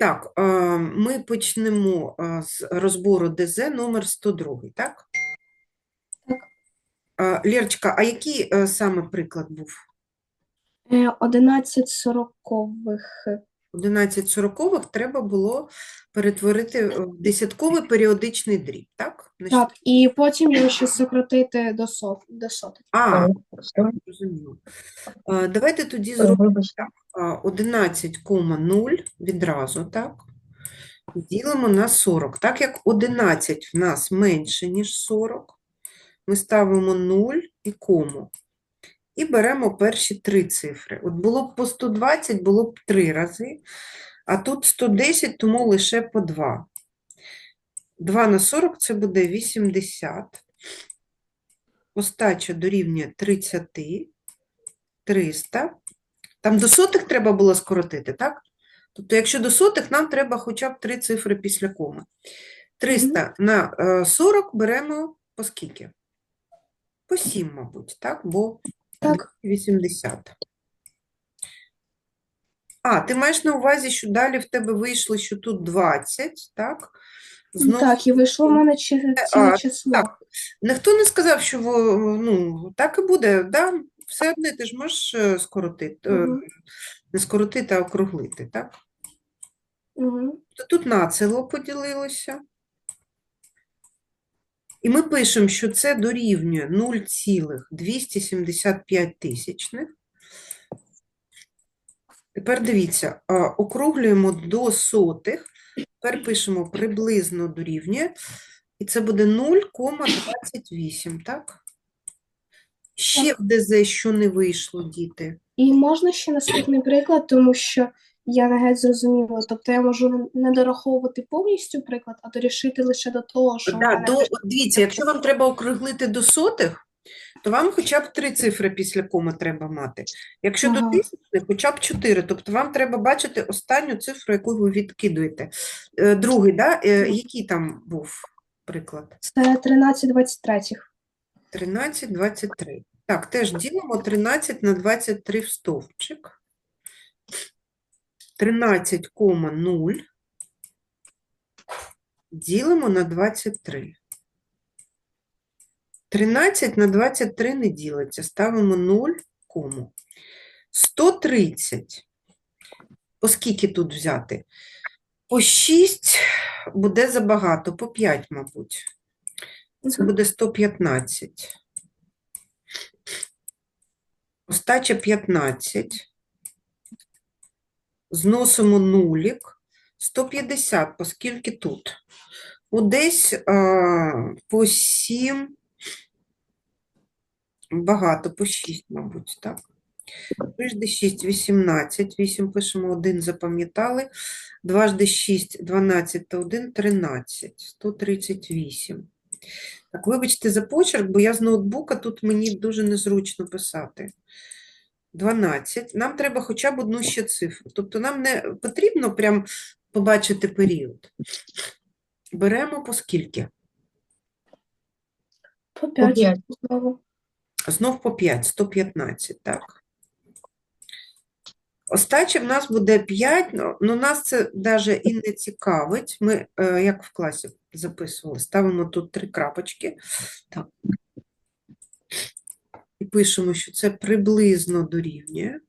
так, е, ми почнемо е, з розбору ДЗ номер 102, так? Так. Лерочка, а який е, саме приклад був? Е, 11 сорокових. 11 сорокових треба було перетворити в десятковий періодичний дріб, так? Значить, Так, і потім його ще сократити до сот, до сотих. А. Е, Давайте тоді зробимо а, 11,0 відразу, так? Ділимо на 40. Так як 11 в нас менше, ніж 40, ми ставимо 0 і кому. І беремо перші три цифри. От було б по 120, було б 3 рази, а тут 110, тому лише по 2. 2 на 40 – це буде 80. Остача дорівнює 30, 300. Там до сотих треба було скоротити, так? Тобто, якщо до сотих, нам треба хоча б три цифри після коми. 300 на е, 40 беремо по скільки? По 7, мабуть, так? Бо Так. 80. А, ти маєш на увазі, що далі в тебе вийшло, що тут 20, так? Знову Так, і вийшло в мене а, ціле число. так. Ніхто не сказав, що ну, так і буде, да? Все одне ти ж можеш е, скоротити, Мгм. не скоротити, а округлити, так? Мгм. То тут націло поділилося. І ми пишемо, що це дорівнює 0,275 тисячних. Тепер дивіться, округлюємо до сотих. Тепер пишемо приблизно дорівнює. І це буде 0,28, так? Ще в ДЗ, що не вийшло, діти. І можна ще наступний приклад, тому що я не геть зрозуміла. Тобто я можу не- дораховувати повністю приклад, а дорішити лише до того, що Да, мене до, дивіться, якщо вам треба округлити до сотих, то вам хоча б три цифри після коми треба мати. Якщо до Ага. тисячних, хоча б чотири. Тобто вам треба бачити останню цифру, яку ви відкидуєте. Е, Другий, да? Е, який там був приклад? Це 13-23. 13, 23. Так, теж ділимо 13 на 23 в стовпчик. 13,0 ділимо на 23. 13 на 23 не ділиться, ставимо 0, кому. 130. Оскільки тут взяти? По 6 буде забагато, по 5, мабуть. Це буде 115. Остача 15. Зносимо нулік. 150, оскільки тут. Ну, десь а, по 7. Багато, по 6, мабуть, так. Трижди 6, 18. 8 пишемо 1, запам'ятали. Дважди 6, 12 та 1, 13. 138. Так, вибачте за почерк, бо я з ноутбука, тут мені дуже незручно писати. 12. Нам треба хоча б одну ще цифру. Тобто нам не потрібно прям побачити період. Беремо по скільки? По 5 п'ять. знову. Знов по 5, 115, так. Остача в нас буде 5, ну, ну нас це навіть і не цікавить. Ми, е, як в класі записували, ставимо тут три крапочки. Так. І пишемо, що це приблизно дорівнює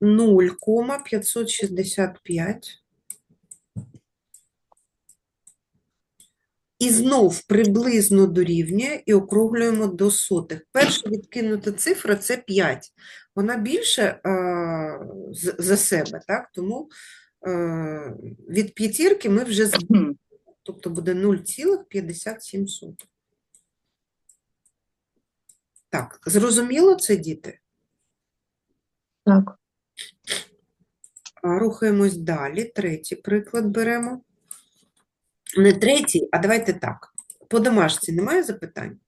0,565. І знов приблизно дорівнює і округлюємо до сотих. Перша відкинута цифра – це 5. Вона більше е, за себе, так? Тому е, від п'ятірки ми вже з- Хм. тобто буде 0,57. Так, зрозуміло це, діти? Так. Рухаємось далі. Третій приклад беремо. Не третій, а давайте так. По домашці немає запитань?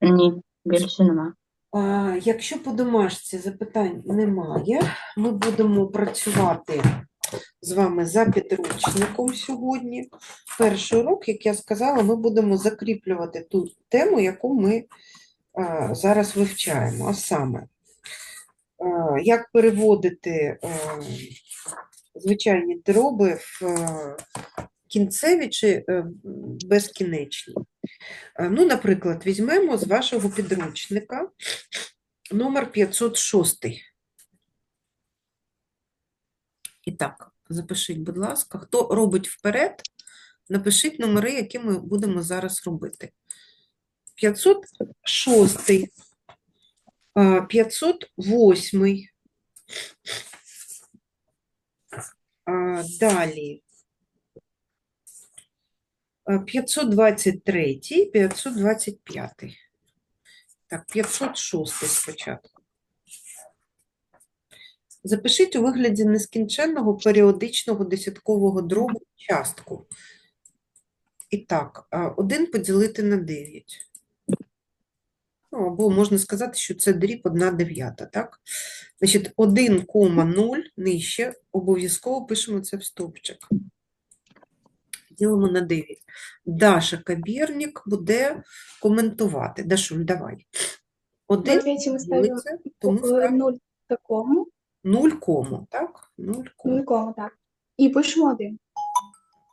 Ні, більше нема. А, Якщо по домашці запитань немає, ми будемо працювати з вами за підручником сьогодні. Перший урок, як я сказала, ми будемо закріплювати ту тему, яку ми а, зараз вивчаємо. А саме, а, як переводити а, звичайні дроби в е, кінцеві чи е, безкінечні. Е, Ну, наприклад, візьмемо з вашого підручника номер 506. І так, запишіть, будь ласка, хто робить вперед, напишіть номери, які ми будемо зараз робити. 506, 508, далі 523, 525. Так, 506 спочатку. Запишіть у вигляді нескінченного періодичного десяткового дробу частку. І так, 1 поділити на 9. Ну, або можна сказати, що це дріб 1 дев'ята, так? Значить, 1,0 нижче, обов'язково пишемо це в стовпчик. Ділимо на 9. Даша Кабірнік буде коментувати. Дашуль, давай. 1 Давайте ми ставимо ділиться, тому ставимо 0 такому, 0 кому, так? 0 кому. 0 кому, так. І пишемо 1.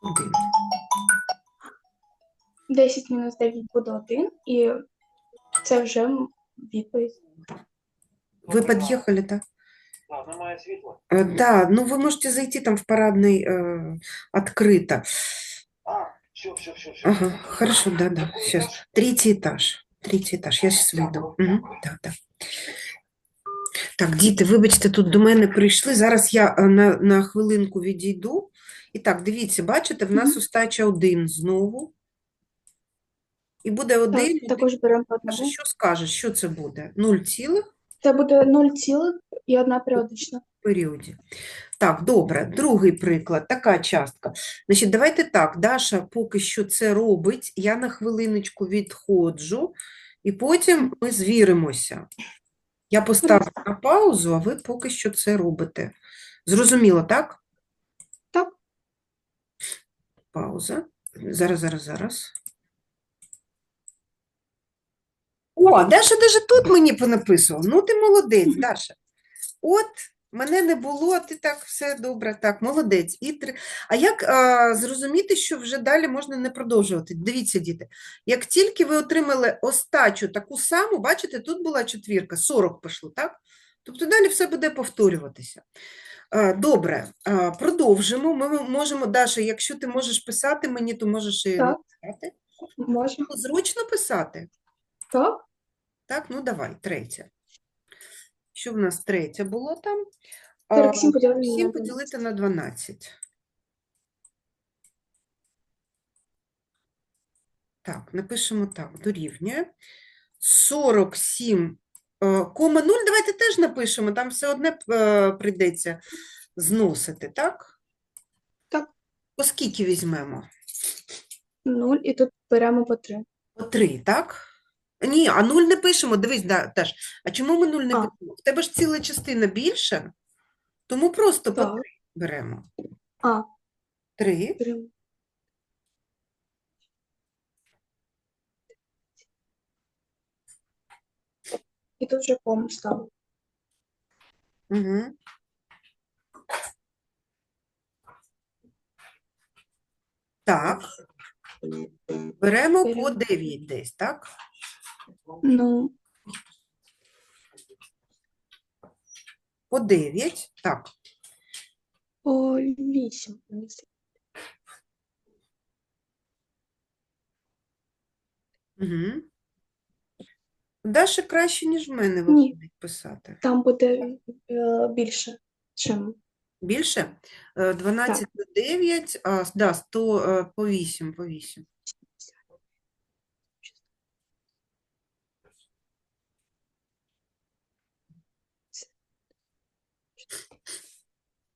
1. 10 мінус 9 буде 1, і це вже відповідь. Вы подъехали, да? А, немає світла? Э, Да, ну вы можете зайти там в парадный э, открыто. А, все, все, все, все. Ага, хорошо, да, да, сейчас. Третий этаж, третій етаж, я сейчас вийду. Угу, так, так. Так, діти, вибачте, тут до мене прийшли. Зараз я е, на, на хвилинку відійду. І так, дивіться, бачите, в нас остача один знову. І буде один. Так, також беремо по Що скажеш, що це буде? 0 цілих? Це буде 0 цілих і одна періодична. періоді. Так, добре. Другий приклад, така частка. Значить, давайте так, Даша поки що це робить, я на хвилиночку відходжу, і потім ми звіримося. Я поставлю на паузу, а ви поки що це робите. Зрозуміло, так? Так. Пауза. Зараз, зараз, зараз. О, Даша даже тут мені понаписував. Ну, ти молодець, Даша. От, мене не було, а ти так все добре, так, молодець. І три... А як а, зрозуміти, що вже далі можна не продовжувати? Дивіться, діти, як тільки ви отримали остачу таку саму, бачите, тут була четвірка, 40 пішло, так? Тобто далі все буде повторюватися. А, Добре, а, продовжимо. Ми можемо, Даша, якщо ти можеш писати мені, то можеш і Так. написати. Можна. Зручно писати? Так? Так, ну давай, третє. Що в нас третє було там? 47 поділити 7 поділити на 12. Так, напишемо так, дорівнює. 47, е, кома 0, давайте теж напишемо, там все одне е, прийдеться зносити, так? Так. Оскільки візьмемо? 0 і тут беремо по 3. По 3, так? Ні, а 0 не пишемо, дивись, да, Даш, а чому ми 0 не А. пишемо? В тебе ж ціла частина більше, тому просто по Так. 3 беремо. А. 3. Беремо. І тут вже кому ставимо. Угу. Так. Беремо по Беремо. 9 десь, так? Ну, По 9. Так. по 8. Угу. Даша краще, ніж в мене виходить писати. Там буде е, більше, чим. Більше? Е, 12 на 9, а, да, 100 е, по 8, по 8.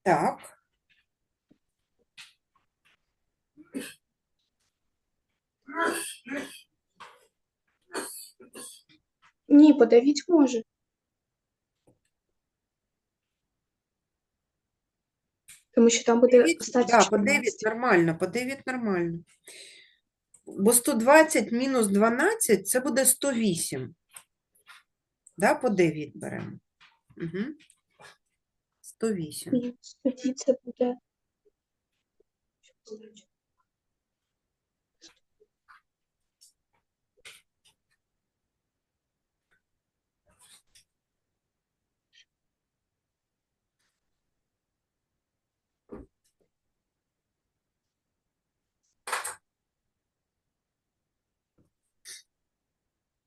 Так. Ні, по 9 може. Тому що там буде 9, остача да, по 9 нормально, по 9 нормально. Бо 120 мінус 12 це буде 108. Да, по 9 беремо. Угу. 108. Ні, тоді це буде.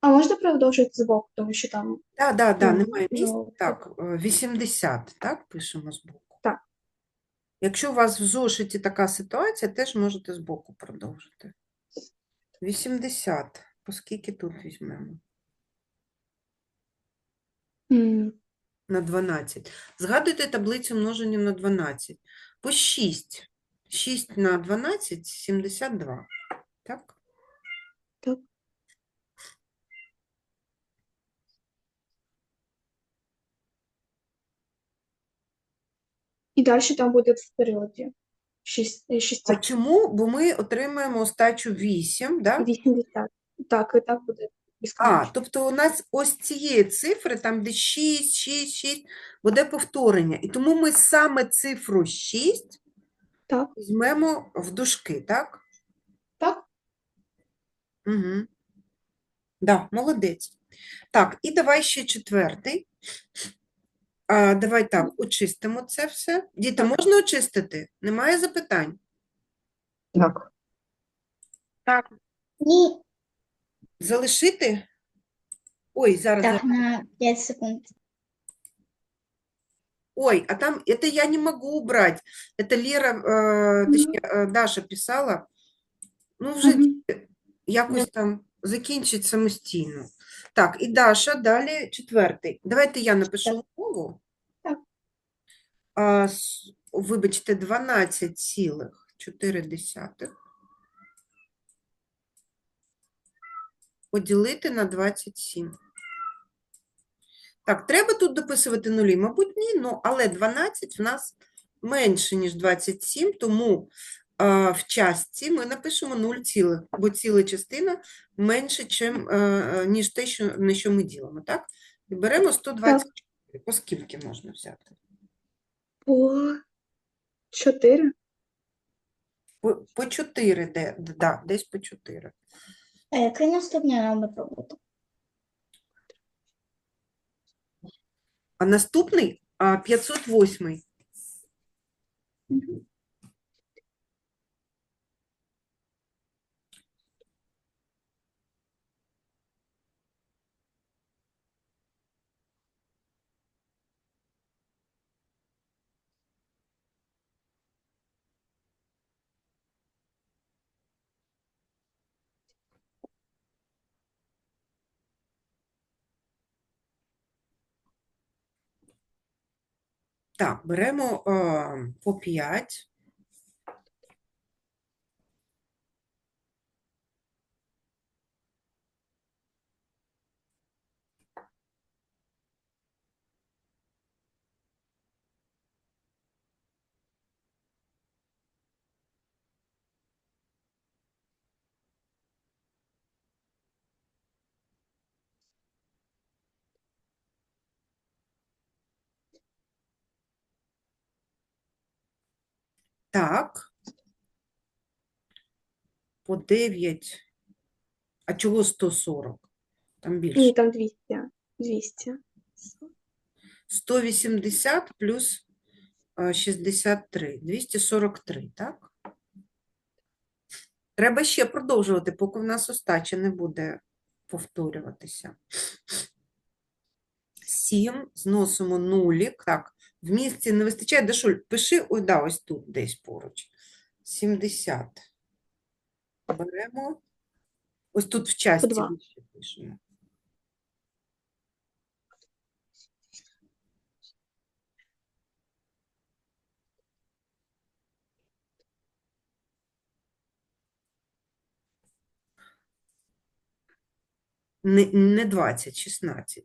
А можна продовжити збоку, тому що там Так, да, да, Ну, немає місця. Так, е, 80, так, пишемо збоку. Так. Якщо у вас в зошиті така ситуація, теж можете збоку продовжити. 80. По скільки тут візьмемо? м, На 12. Згадуйте таблицю множення на 12. По 6. 6 на 12 – 72. Так? Так. І далі там буде в періоді 6, 6 А чому? Бо ми отримаємо остачу 8, да? 80. Так, і так буде А, тобто у нас ось цієї цифри, там де 6, 6, 6, буде повторення. І тому ми саме цифру 6 Так. візьмемо в дужки, так? Так, Угу. Да, молодець. Так, і давай ще четвертий. А, давай так, очистимо це все. Діти, можна очистити? Немає запитань? Так. Так, Ні, Залишити? Ой, зараз. так, зараз. на 5 секунд. Ой, а там это я не могу убрать. Это Лера, э, точнее, э, Даша писала. Ну, вже Мгм. якось там закінчить самостійно. Так, і Даша, далі четвертий. Давайте я напишу умову. Так. А, вибачте, 12,4 поділити на 27. Так, треба тут дописувати нулі? Мабуть, ні, ну, але 12 в нас менше, ніж 27, тому в частці ми напишемо 0 цілих, бо ціла частина менше, чим, е, е, ніж те, що, на що ми ділимо, так? І беремо 124. По скільки можна взяти? по 4. По, по 4, де, да, десь по 4. А який наступний номер роботи? А наступний а, 508. Так, беремо а, по 5. Так. По 9. А чого 140? Там більше. Ні, там 200. 200. 180 плюс 63. 243, так? Треба ще продовжувати, поки в нас остача не буде повторюватися. 7, зносимо нулік. Так, в місці не вистачає. Дашуль, пиши, ой, да, ось тут десь поруч. 70. Беремо. Ось тут в часті два. ще пишемо. Не, не 20, 16.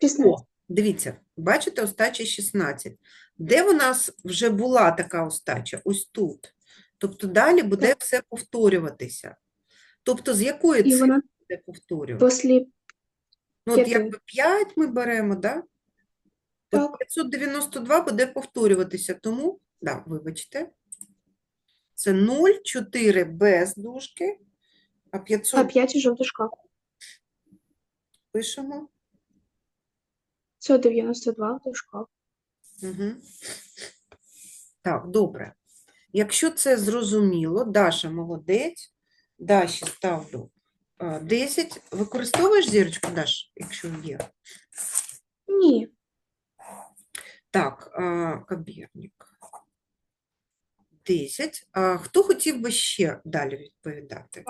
16. О, дивіться, бачите, остача 16. Де у нас вже була така остача? Ось тут. Тобто далі буде все повторюватися. Тобто з якої І цифри вона буде повторюватися? після Ну, от якби 5 ми беремо, да? От Так. 592 буде повторюватися, тому, да, вибачте, це 0, 4 без дужки, а 500 А 5 вже в дужках. пишемо. 592 в дужках. Угу. Так, добре. Якщо це зрозуміло, Даша молодець, Даші ставлю а, 10. Використовуєш зірочку, Даш, якщо є? Ні. Так, а, Кабірник. 10. А, хто хотів би ще далі відповідати?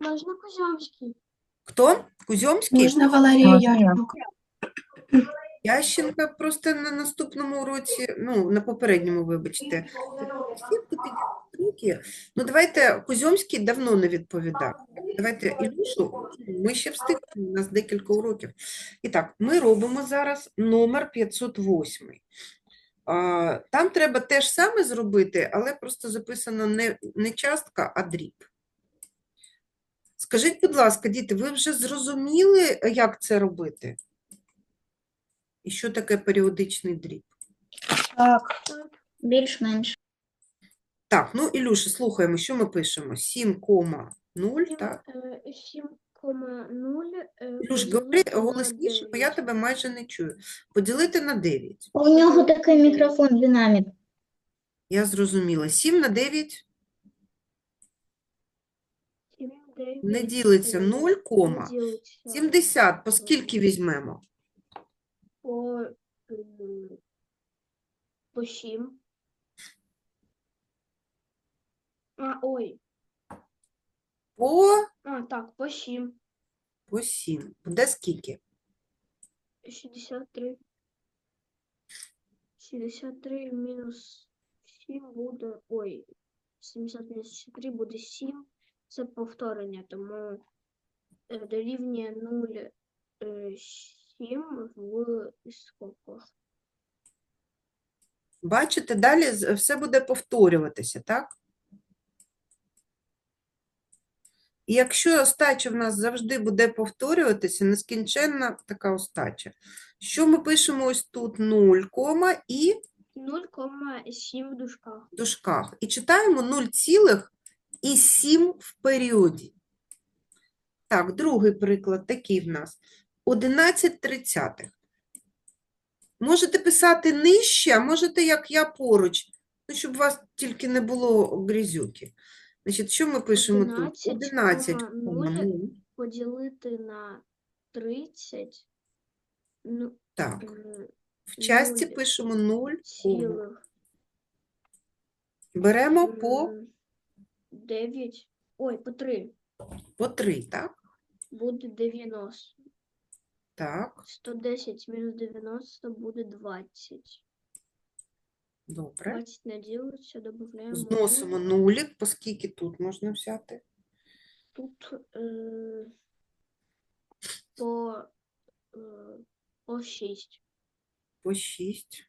Можна? Кузьомський. Хто? Кузьомський? Можна Валерія? Ярченко. Ященка просто на наступному уроці, ну, на попередньому, вибачте. Ну, давайте, Кузьомський давно не відповідав. Давайте Ілюшу, ми ще встигнемо, у нас декілька уроків. І так, ми робимо зараз номер 508. А, Там треба те ж саме зробити, але просто записано не, не частка, а дріб. Скажіть, будь ласка, діти, ви вже зрозуміли, як це робити? І що таке періодичний дріб? Так. Більш-менш. Так, ну, Ілюша, слухаємо, що ми пишемо? 7,0, так? 7,0. Ілюш, говори голосніше, бо я тебе майже не чую. Поділити на 9. У нього такий мікрофон динамік. Я зрозуміла. 7 на 9 не ділиться 0, кома. 70 по скільки візьмемо? По, м, по 7. А, ой. По, А, так, по 7. по 7. Буде скільки? 63. 63 мінус 7 буде. Ой, 70 мінус 63 буде 7. Це повторення, тому е, дорівнює 0, е, 7 в скобках. Бачите, далі все буде повторюватися, так? І якщо остача в нас завжди буде повторюватися, нескінченна така остача. Що ми пишемо ось тут? 0, кома і 0,7 в дужках. в дужках. І читаємо 0,7 в періоді. Так, другий приклад такий в нас. 11 тридцятих. Можете писати нижче, а можете, як я, поруч, ну, щоб у вас тільки не було грізюки. Значить, що ми пишемо тут? 11, 11,0 Поділити на 30. Ну, Так, в часті нуль пишемо 0, цілих беремо по, 9. Ой, по 3. по 3, так? Буде 90. Так, 110 мінус 90 буде 20. добре. 20 не ділиться, додаємо. Зносимо нулік, по скільки тут можна взяти? Тут е, по, е, по 6 По 6.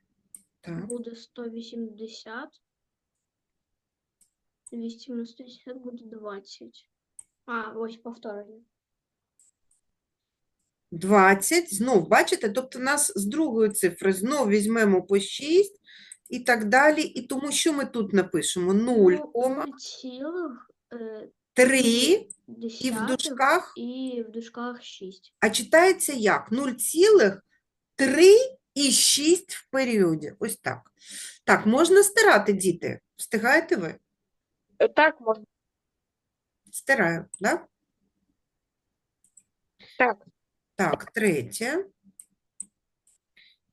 Так. буде 180. 200 мінус 150 буде 20. А, ось повторення. 20, знов, бачите, тобто нас з другої цифри знов візьмемо по 6 і так далі. І тому що ми тут напишемо? 0, Ну, кома, 0 цілих е, 3 і в дужках, і в дужках 6. а читається як? 0,3 і 6 в періоді. Ось так. Так, можна стирати, діти? Встигаєте ви? Е, Так, можна. Стираю, да? Так. Так, третє.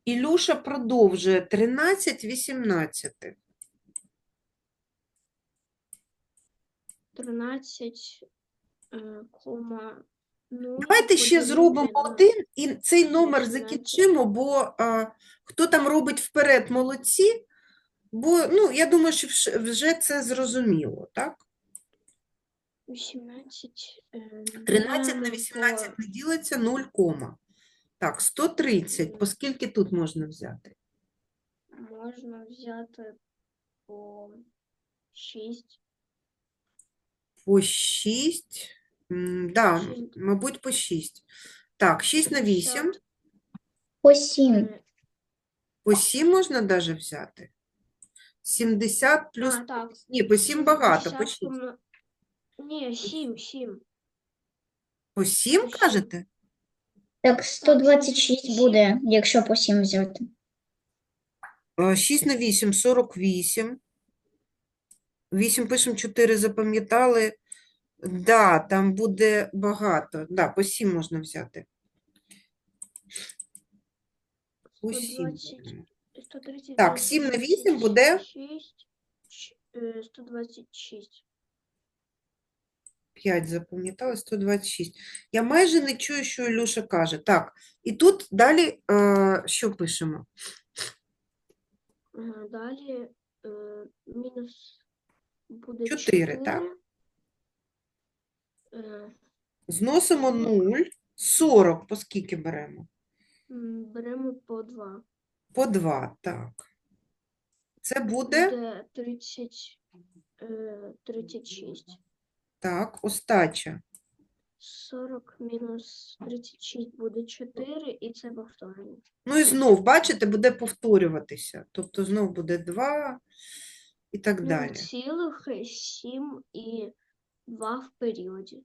Ілюша продовжує 13 18. 13 е, кома 0 Давайте ще поділити зробимо на- один і цей номер закінчимо, бо а, хто там робить вперед, молодці. Бо ну, я думаю, що вш- вже це зрозуміло, так? 18. е, 13 на 18 не ділиться 0, кома. Так, 130. По скільки тут можна взяти? Можна взяти по 6. По 6. Да, мабуть, по 6. Так, 6 на 8. По 7. е, По 7 можна навіть взяти. 70 плюс... А, так. Ні, по 7 багато, по 6. Ні, 7, 7. По сім. кажете? Так 126 буде, якщо по 7 взяти. 6 на 8 – 48. 8 пишемо 4, запам'ятали. Да, там буде багато. Да, по 7 можна взяти. По 7 120. 130. Так, 7 на 8 буде 126. 5 запам'ятали, 126. Я майже не чую, що Ілюша каже. Так, і тут далі е, що пишемо? Далі е, мінус буде Чотири, так? Е, Зносимо 0, 40, по скільки беремо? м, беремо по 2. По 2, так. Це буде, Буде 30, е, 36. Так, остача. 40 мінус 36 буде 4, і це повторення. Ну і знов, бачите, буде повторюватися. Тобто знов буде 2 і так Ну, далі. цілих 7 і 2 в періоді.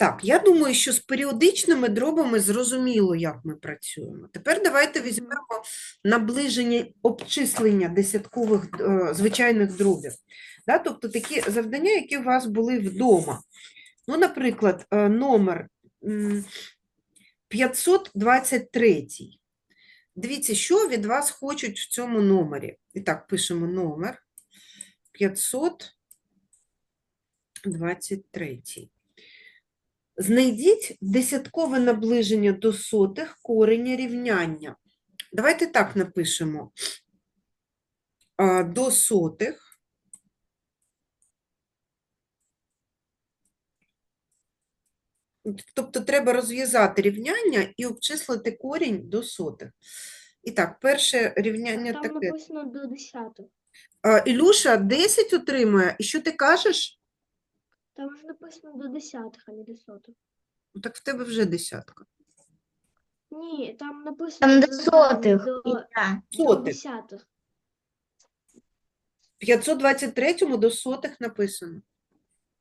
Так, я думаю, що з періодичними дробами зрозуміло, як ми працюємо. Тепер давайте візьмемо наближення обчислення десяткових е, звичайних дробів. Да? Тобто такі завдання, які у вас були вдома. Ну, наприклад, е, номер 523. Дивіться, що від вас хочуть в цьому номері. І так, пишемо номер 523. Знайдіть десяткове наближення до сотих кореня рівняння. Давайте так напишемо. До сотих. Тобто треба розв'язати рівняння і обчислити корінь до сотих. І так, перше рівняння Там таке. написано до 10. А, Ілюша 10 отримує, і що ти кажеш? Там ж написано до 10, а не до сотих. Ну, Так в тебе вже десятка. Ні, там написано Там до сотих. До, до Сотих. десятих. 523 до сотих написано.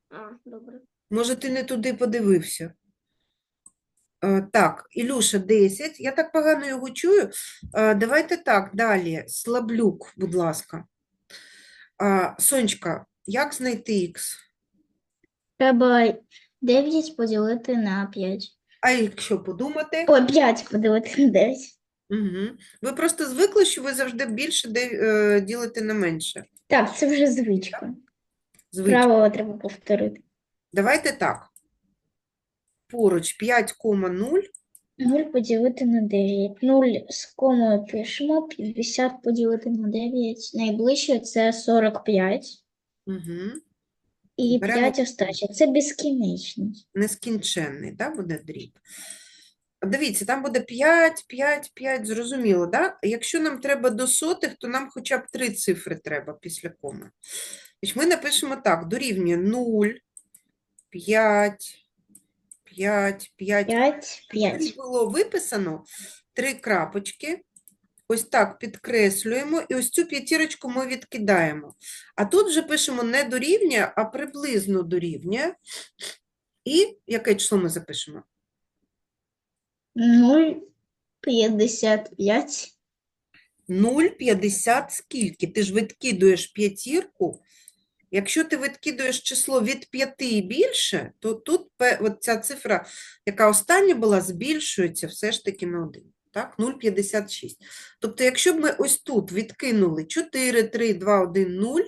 А, добре. Може, ти не туди подивився. Е, Так, Ілюша 10. Я так погано його чую. Е, Давайте так, далі. Слаблюк, будь ласка. А, Сонечка, як знайти х? Треба 9 поділити на 5. А якщо подумати? Ой, 5 поділити на 9. Угу. Ви просто звикли, що ви завжди більше де, е, ділите на менше. Так, це вже звичка. Звичайно. Правило треба повторити. Давайте так. Поруч 5,0. 0 поділити на 9. 0 з комою пишемо, 50 поділити на 9. Найближче це 45. Угу. І Беремо 5 остача. Це безкінечність. нескінченний, да, буде дріб. Дивіться, там буде 5, 5, 5, зрозуміло, да? Якщо нам треба до сотих, то нам хоча б три цифри треба після коми. Ми напишемо так, дорівнює 0, 5, 5, 5. 5, 5. Тут було виписано три крапочки. Ось так підкреслюємо, і ось цю п'ятірочку ми відкидаємо. А тут вже пишемо не дорівнює, а приблизно дорівнює. І яке число ми запишемо? 0, 55. 0,50 скільки? Ти ж відкидуєш п'ятірку. Якщо ти відкидуєш число від 5 і більше, то тут от ця цифра, яка остання була, збільшується все ж таки на 1. Так, 0,56. Тобто, якщо б ми ось тут відкинули 4, 3, 2, 1, 0,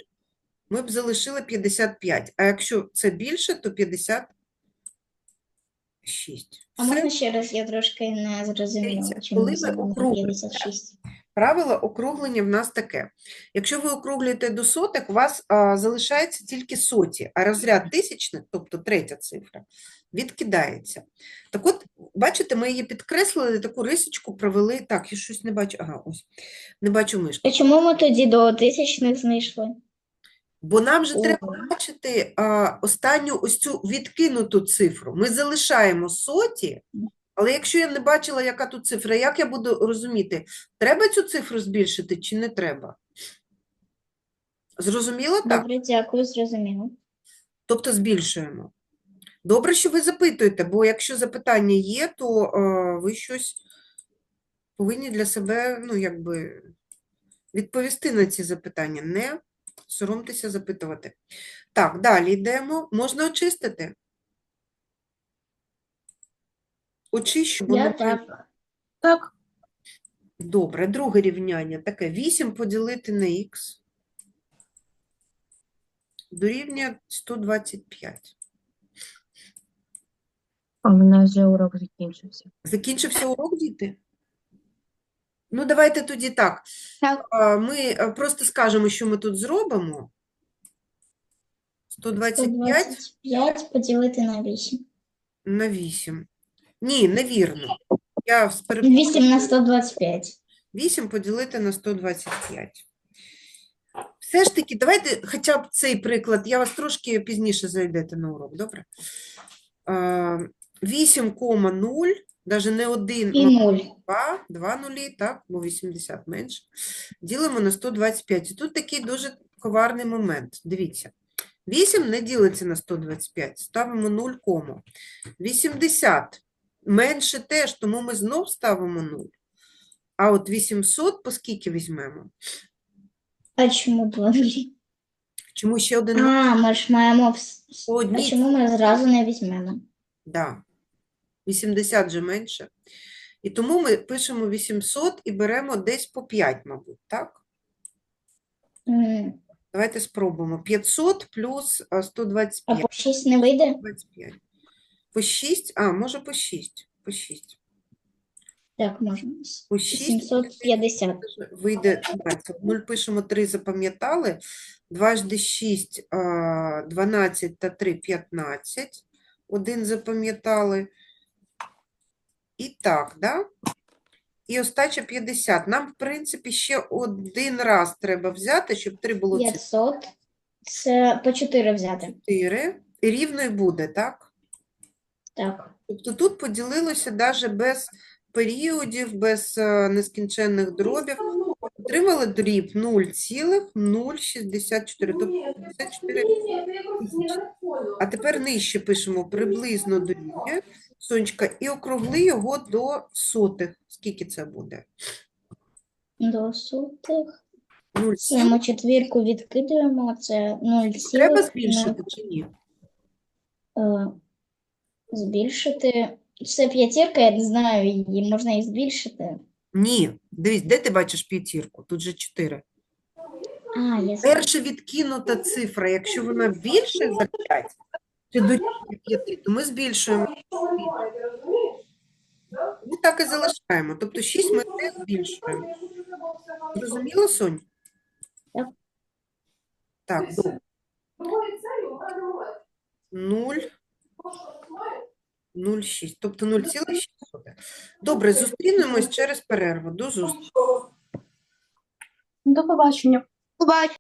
ми б залишили 55. А якщо це більше, то 56. А можна ще раз, я трошки не зрозуміла, чому коли ми округлюємо, 56. Правило округлення в нас таке. Якщо ви округлюєте до сотих, у вас а, залишається тільки соті, а розряд тисячних, тобто третя цифра, відкидається. Так от, бачите, ми її підкреслили, таку рисочку провели. Так, я щось не бачу. Ага, ось. Не бачу мишку. А чому ми тоді до тисячних знайшли? Бо нам же треба бачити а, останню ось цю відкинуту цифру. Ми залишаємо соті, Але якщо я не бачила, яка тут цифра, як я буду розуміти, треба цю цифру збільшити чи не треба? Зрозуміло так? Добре, дякую, зрозуміло. Тобто збільшуємо. Добре, що ви запитуєте, бо якщо запитання є, то е, ви щось повинні для себе, ну, якби, відповісти на ці запитання. Не соромтеся запитувати. Так, далі йдемо. Можна очистити? Очищу, бо Я не так. Так, Добре, друге рівняння таке 8 поділити на х дорівнює 125. А у мене вже урок закінчився. Закінчився урок, діти? Ну, давайте тоді так. Так. А, Ми е, просто скажемо, що ми тут зробимо. 125 125 поділити на 8. на 8. Ні, невірно. Я перепрошую. 8 на 125. 8 поділити на 125. Все ж таки, давайте хоча б цей приклад, я вас трошки пізніше зайдете на урок, добре? 8,0, навіть не 1, І 0. 2, 2 нулі, так, бо 80 менше. Ділимо на 125. І тут такий дуже коварний момент. Дивіться. 8 не ділиться на 125. Ставимо 0 кому. 80 менше теж, тому ми знов ставимо 0. А от 800 по скільки візьмемо? А чому 2 нулі? Чому ще один? А, ми ж маємо... вс- По А одній? чому ми зразу не візьмемо? Да. 80 же менше. І тому ми пишемо 800 і беремо десь по 5, мабуть, так? М, Давайте спробуємо. 500 плюс а, А по 6 не вийде? 25. По 6? А, може по 6. По 6. Так, можна. По 6 750. вийде 12. 0 пишемо 3, запам'ятали. 2 жди 6, 12 та 3 – 15. Один запам'ятали. І так, да? І остача 50. Нам, в принципі, ще один раз треба взяти, щоб 3 було 500. Це по 4 взяти. 4. І рівно й буде, так? Так. Тобто тут поділилося навіть без періодів, без е, нескінченних дробів. Отримали дріб 0,064. Тобто 54 тисячі. А тепер нижче пишемо приблизно дорівнює. Сонечка, і округли його до сотих. Скільки це буде? До сотих. 0, Це ми четвірку відкидуємо. Це 0, Треба збільшити чи ні? Е, збільшити. Це п'ятірка, я не знаю, її можна і збільшити. Ні. Дивись, де ти бачиш п'ятірку? Тут же 4. А, я знаю. Перша відкинута цифра, якщо вона більше за 5, чи дорівнює 5, то ми збільшуємо. Ми так і залишаємо. Тобто 6 ми не збільшуємо. Зрозуміло, Сонь? Так. Так, добре. 0, 0,6, тобто 0,6. Добре, зустрінемось через перерву. До зустрічі. до побачення. До побачення.